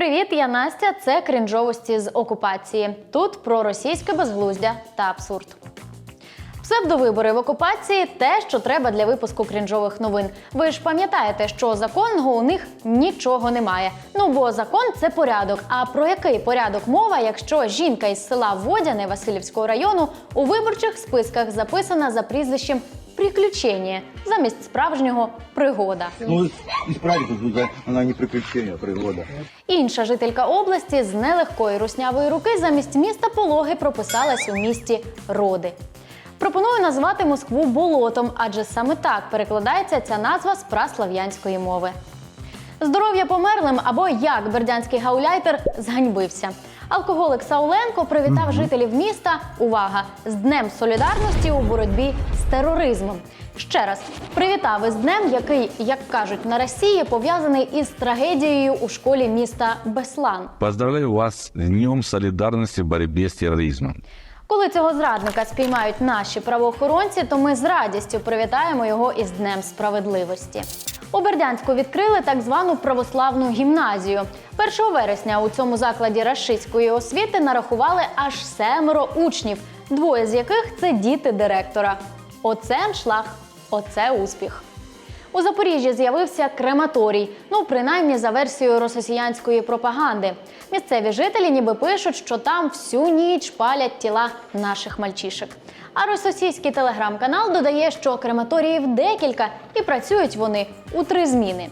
Привіт, я Настя. Це крінжовості з окупації. Тут про російське безглуздя та абсурд. Псевдовибори в окупації те, що треба для випуску крінжових новин. Ви ж пам'ятаєте, що законного у них нічого немає. Ну бо закон це порядок. А про який порядок мова, якщо жінка із села Водяне Васильівського району у виборчих списках записана за прізвищем Приключення замість справжнього пригода. Ну, исправить тут, она не приключение, а пригода. Інша жителька області з нелегкої руснявої руки замість міста Пологи прописалась у місті Роди. Пропоную назвати Москву болотом, адже саме так перекладається ця назва з праслав'янської мови. Здоров'я померлим або як бердянський гауляйтер зганьбився. Алкоголик Сауленко привітав жителів міста. Увага! з Днем солідарності у боротьбі з тероризмом. Ще раз привітав із днем, який, як кажуть на Росії, пов'язаний із трагедією у школі міста Беслан. Поздравляю вас с Днем солидарности в борьбе с терроризмом. Коли цього зрадника спіймають наші правоохоронці, то ми з радістю привітаємо його із Днем справедливості. У Бердянську відкрили так звану православну гімназію. 1 вересня у цьому закладі рашистської освіти нарахували аж семеро учнів, двоє з яких це діти директора. Оце аншлаг, оце успіх. У Запоріжжі з'явився крематорій. Ну, принаймні за версією росіянської пропаганди. Місцеві жителі ніби пишуть, що там всю ніч палять тіла наших мальчишек. А російський телеграм-канал додає, що крематоріїв декілька і працюють вони у три зміни.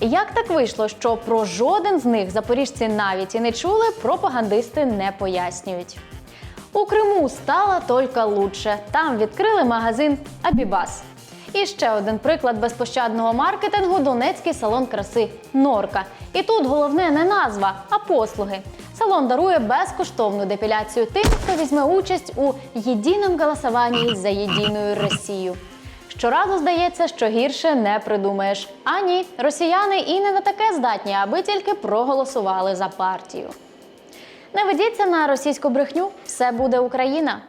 Як так вийшло, що про жоден з них запоріжці навіть і не чули, пропагандисти не пояснюють. У Криму стало тільки лучше. Там відкрили магазин Абібас. І ще один приклад безпощадного маркетингу донецький салон краси Норка. І тут головне не назва, а послуги. Салон дарує безкоштовну депіляцію тим, хто візьме участь у єдиному голосуванні за єдиною Росію. Щоразу здається, що гірше не придумаєш. А ні, росіяни і не на таке здатні, аби тільки проголосували за партію. Не ведіться на російську брехню, все буде Україна.